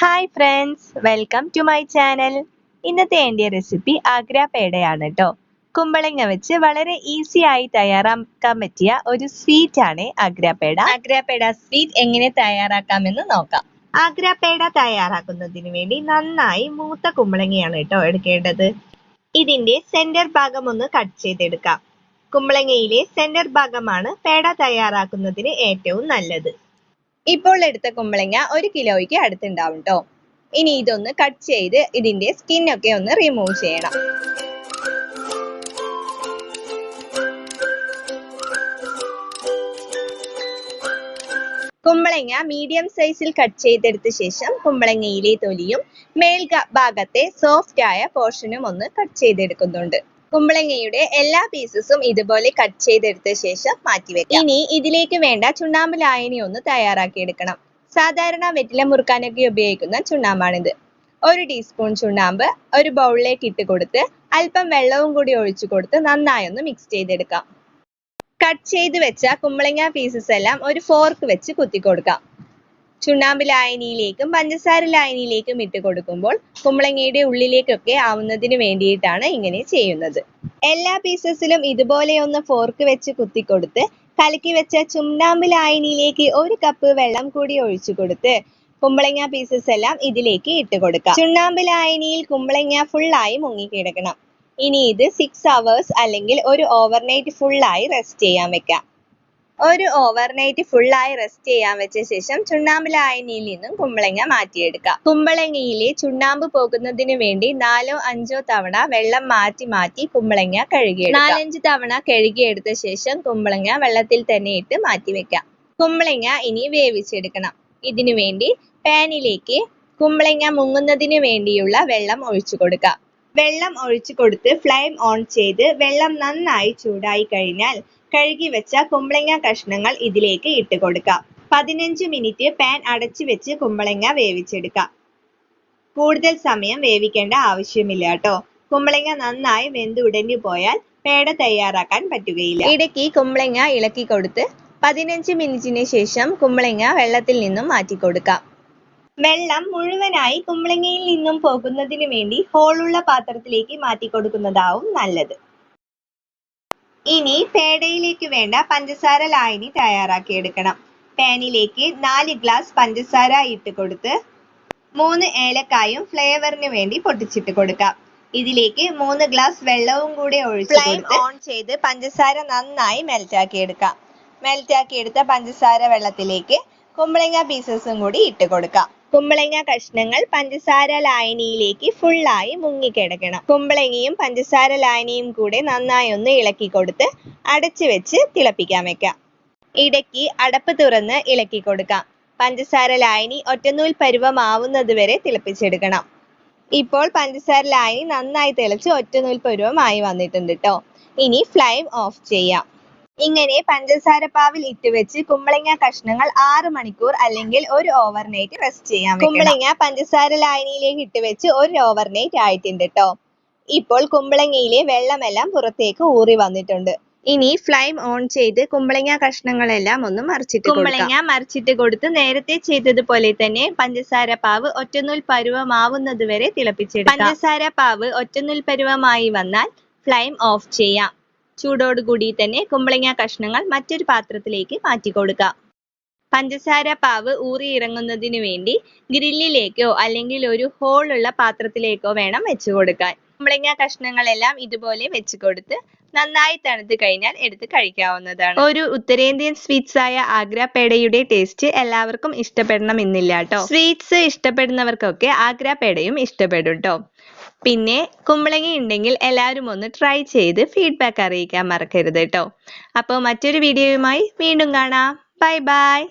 Hi friends welcome to my channel ഇന്നത്തെ എന്റെ recipe Agra പേടയാണ് കേട്ടോ കുമ്പളങ്ങ വെച്ച് വളരെ ഈസി ആയി തയ്യാറാക്കാൻ പറ്റിയ ഒരു സ്വീറ്റ് ആണ് ആഗ്ര പേട. ആഗ്ര പേട സ്വീറ്റ് എങ്ങനെ തയ്യാറാക്കാമെന്ന് നോക്കാം. ആഗ്ര പേട തയ്യാറാക്കുന്നതിന് വേണ്ടി നന്നായി മൂത്ത കുമ്പളങ്ങയാണ് കേട്ടോ എടുക്കേണ്ടത്. ഇതിന്റെ സെന്റർ ഭാഗം ഒന്ന് കട്ട് ചെയ്തെടുക്കാം. കുമ്പളങ്ങയിലെ സെന്റർ ഭാഗമാണ് പേട തയ്യാറാക്കുന്നതിന് ഏറ്റവും നല്ലത്. ഇപ്പോൾ എടുത്ത കുമ്പളങ്ങ ഒരു കിലോയ്ക്ക് അടുത്തുണ്ടാവും ട്ടോ. ഇനി ഇതൊന്ന് കട്ട് ചെയ്ത് ഇതിന്റെ സ്കിൻ ഒക്കെ ഒന്ന് റിമൂവ് ചെയ്യണം. കുമ്പളങ്ങ മീഡിയം സൈസിൽ കട്ട് ചെയ്തെടുത്ത ശേഷം കുമ്പളങ്ങയിലെ തൊലിയും മേൽ ഭാഗത്തെ സോഫ്റ്റ് ആയ പോർഷനും ഒന്ന് കട്ട് ചെയ്തെടുക്കുന്നുണ്ട്. കുമ്പളങ്ങയുടെ എല്ലാ പീസസും ഇതുപോലെ കട്ട് ചെയ്തെടുത്ത ശേഷം മാറ്റിവെക്കാം ഇനി ഇതിലേക്ക് വേണ്ട ചുണ്ണാമ്പ് ലായനി ഒന്ന് തയ്യാറാക്കിയെടുക്കണം. സാധാരണ വെറ്റില മുറുക്കാനൊക്കെ ഉപയോഗിക്കുന്ന ചുണ്ണാമ്പാണിത്. ഒരു ടീസ്പൂൺ ചുണ്ണാമ്പ് ഒരു ബൗളിലേക്ക് ഇട്ട് കൊടുത്ത് അല്പം വെള്ളവും കൂടി ഒഴിച്ചു കൊടുത്ത് നന്നായി ഒന്ന് മിക്സ് ചെയ്തെടുക്കാം. കട്ട് ചെയ്ത് വെച്ച കുമ്പളങ്ങ പീസസ് എല്ലാം ഒരു ഫോർക്ക് വെച്ച് കുത്തി കൊടുക്കാം. ചുണ്ണാമ്പ് ലായനിയിലേക്കും പഞ്ചസാര ലായനിയിലേക്കും ഇട്ട് കൊടുക്കുമ്പോൾ കുമ്പളങ്ങയുടെ ഉള്ളിലേക്കൊക്കെ ആവുന്നതിന് വേണ്ടിയിട്ടാണ് ഇങ്ങനെ ചെയ്യുന്നത്. എല്ലാ പീസസിലും ഇതുപോലെ ഒന്ന് ഫോർക്ക് വെച്ച് കുത്തിക്കൊടുത്ത് കലക്കി വെച്ച ചുണ്ണാമ്പ് ലായനിയിലേക്ക് ഒരു കപ്പ് വെള്ളം കൂടി ഒഴിച്ചു കൊടുത്ത് കുമ്പളങ്ങ പീസസ് എല്ലാം ഇതിലേക്ക് ഇട്ട് കൊടുക്കാം. ചുണ്ണാമ്പ് ലായനിയിൽ കുമ്പളങ്ങ ഫുള്ളായി മുങ്ങിക്കിടക്കണം. ഇനി ഇത് സിക്സ് അവേഴ്സ് അല്ലെങ്കിൽ ഒരു ഓവർനൈറ്റ് ഫുള്ളായി റെസ്റ്റ് ചെയ്യാൻ വെക്കാം. ഒരു ഓവർനൈറ്റ് ഫുള്ളായി റെസ്റ്റ് ചെയ്യാൻ വെച്ച ശേഷം ചുണ്ണാമ്പ് ലായനിയിൽ നിന്നും കുമ്പളങ്ങ മാറ്റിയെടുക്കാം കുമ്പളങ്ങയിലെ ചുണ്ണാമ്പ് പോകുന്നതിന് വേണ്ടി നാലോ അഞ്ചോ തവണ വെള്ളം മാറ്റി മാറ്റി കുമ്പളങ്ങ കഴുകിയെടുക്കാം നാലഞ്ച് തവണ കഴുകിയെടുത്ത ശേഷം കുമ്പളങ്ങ വെള്ളത്തിൽ തന്നെ ഇട്ട് മാറ്റി വെക്കാം കുമ്പളങ്ങ ഇനി വേവിച്ചെടുക്കണം. ഇതിനു വേണ്ടി പാനിലേക്ക് കുമ്പളങ്ങ മുങ്ങുന്നതിന് വേണ്ടിയുള്ള വെള്ളം ഒഴിച്ചു കൊടുക്കാം വെള്ളം ഒഴിച്ചു കൊടുത്ത് ഫ്ലെയിം ഓൺ ചെയ്ത് വെള്ളം നന്നായി ചൂടായി കഴിഞ്ഞാൽ കഴുകി വെച്ച കുമ്പളങ്ങ കഷ്ണങ്ങൾ ഇതിലേക്ക് ഇട്ട് കൊടുക്കാം. പതിനഞ്ച് മിനിറ്റ് പാൻ അടച്ചു വെച്ച് കുമ്പളങ്ങ വേവിച്ചെടുക്കാം. കൂടുതൽ സമയം വേവിക്കേണ്ട ആവശ്യമില്ല കേട്ടോ. കുമ്പളങ്ങ നന്നായി വെന്ത് ഉടഞ്ഞു പോയാൽ പേട തയ്യാറാക്കാൻ പറ്റുകയില്ല. ഇടയ്ക്ക് കുമ്പളങ്ങ ഇളക്കി കൊടുത്ത് പതിനഞ്ച് മിനിറ്റിന് ശേഷം കുമ്പളങ്ങ വെള്ളത്തിൽ നിന്നും മാറ്റി കൊടുക്കാം. വെള്ളം മുഴുവനായി കുമ്പളങ്ങയിൽ നിന്നും പോകുന്നതിന് വേണ്ടി ഹോളുള്ള പാത്രത്തിലേക്ക് മാറ്റി കൊടുക്കുന്നതാവും നല്ലത്. ഇനി പേടയിലേക്ക് വേണ്ട പഞ്ചസാര ലായനി തയ്യാറാക്കി എടുക്കണം പാനിലേക്ക് നാല് ഗ്ലാസ് പഞ്ചസാര ഇട്ട് കൊടുത്ത് മൂന്ന് ഏലക്കായും ഫ്ലേവറിന് വേണ്ടി പൊട്ടിച്ചിട്ട് കൊടുക്കാം. ഇതിലേക്ക് മൂന്ന് ഗ്ലാസ് വെള്ളവും കൂടി ഒഴിച്ച് ഫ്ലെയിം ഓൺ ചെയ്ത് പഞ്ചസാര നന്നായി മെൽറ്റ് ആക്കി എടുക്കാം മെൽറ്റ് ആക്കി എടുത്ത പഞ്ചസാര വെള്ളത്തിലേക്ക് കുമ്പളങ്ങ പീസസും കൂടി ഇട്ട് കൊടുക്കാം. കുമ്പളങ്ങ കഷ്ണങ്ങൾ പഞ്ചസാര ലായനിയിലേക്ക് ഫുള്ളായി മുങ്ങിക്കിടക്കണം. കുമ്പളങ്ങയും പഞ്ചസാര ലായനിയും കൂടെ നന്നായി ഒന്ന് ഇളക്കി കൊടുത്ത് അടച്ചു വെച്ച് തിളപ്പിക്കാൻ വെക്കാം. ഇടയ്ക്ക് അടപ്പ് തുറന്ന് ഇളക്കി കൊടുക്കാം. പഞ്ചസാര ലായനി ഒറ്റനൂൽ പരുവമാവുന്നത് വരെ തിളപ്പിച്ചെടുക്കണം. ഇപ്പോൾ പഞ്ചസാര ലായനി നന്നായി തിളച്ച് ഒറ്റനൂൽ പരുവമായി വന്നിട്ടുണ്ട് കേട്ടോ ഇനി ഫ്ലെയിം ഓഫ് ചെയ്യാം. ഇങ്ങനെ പഞ്ചസാര പാവിൽ ഇട്ട് വെച്ച് കുമ്പളങ്ങ കഷ്ണങ്ങൾ ആറ് മണിക്കൂർ അല്ലെങ്കിൽ ഒരു ഓവർനൈറ്റ് റെസ്റ്റ് ചെയ്യാൻ കുമ്പളങ്ങ പഞ്ചസാര ലായനിയിലേക്ക് ഇട്ട് വെച്ച് ഒരു ഓവർനൈറ്റ് ആയിട്ടുണ്ട് ട്ടോ. ഇപ്പോൾ കുമ്പളങ്ങയിലെ വെള്ളമെല്ലാം പുറത്തേക്ക് ഊറി വന്നിട്ടുണ്ട്. ഇനി ഫ്ലൈം ഓൺ ചെയ്ത് കുമ്പളങ്ങ കഷ്ണങ്ങളെല്ലാം ഒന്ന് മറിച്ചിട്ട് കുമ്പളങ്ങ മറിച്ചിട്ട് കൊടുത്ത് നേരത്തെ ചെയ്തതുപോലെ തന്നെ പഞ്ചസാര പാവ് ഒറ്റനൂൽ പരുവമാവുന്നത് വരെ തിളപ്പിച്ചെടുക്കാം. പഞ്ചസാര പാവ് ഒറ്റനൂൽ പരുവമായി വന്നാൽ ഫ്ലൈം ഓഫ് ചെയ്യാം. ചൂടോടുകൂടി തന്നെ കുമ്പളങ്ങ കഷ്ണങ്ങൾ മറ്റൊരു പാത്രത്തിലേക്ക് മാറ്റി കൊടുക്കുക പഞ്ചസാര പാവ് ഊറി ഇറങ്ങുന്നതിന് വേണ്ടി ഗ്രില്ലിലേക്കോ അല്ലെങ്കിൽ ഒരു ഹോൾ ഉള്ള പാത്രത്തിലേക്കോ വേണം വെച്ചു കൊടുക്കാൻ. കുമ്പളങ്ങ കഷ്ണങ്ങളെല്ലാം ഇതുപോലെ വെച്ച് കൊടുത്ത് നന്നായി തണുത്ത് കഴിഞ്ഞാൽ എടുത്ത് കഴിക്കാവുന്നതാണ്. ഒരു ഉത്തരേന്ത്യൻ സ്വീറ്റ്സ് ആയ ആഗ്ര പേടയുടെ ടേസ്റ്റ് എല്ലാവർക്കും ഇഷ്ടപ്പെടണമെന്നില്ല കേട്ടോ സ്വീറ്റ്സ് ഇഷ്ടപ്പെടുന്നവർക്കൊക്കെ ആഗ്ര പേടയും ഇഷ്ടപ്പെടും ട്ടോ. പിന്നെ കുമ്പളങ്ങ ഉണ്ടെങ്കിൽ എല്ലാവരും ഒന്ന് ട്രൈ ചെയ്ത് ഫീഡ്ബാക്ക് അറിയിക്കാൻ മറക്കരുത് കേട്ടോ അപ്പോൾ മറ്റൊരു വീഡിയോയുമായി വീണ്ടും കാണാം. Bye bye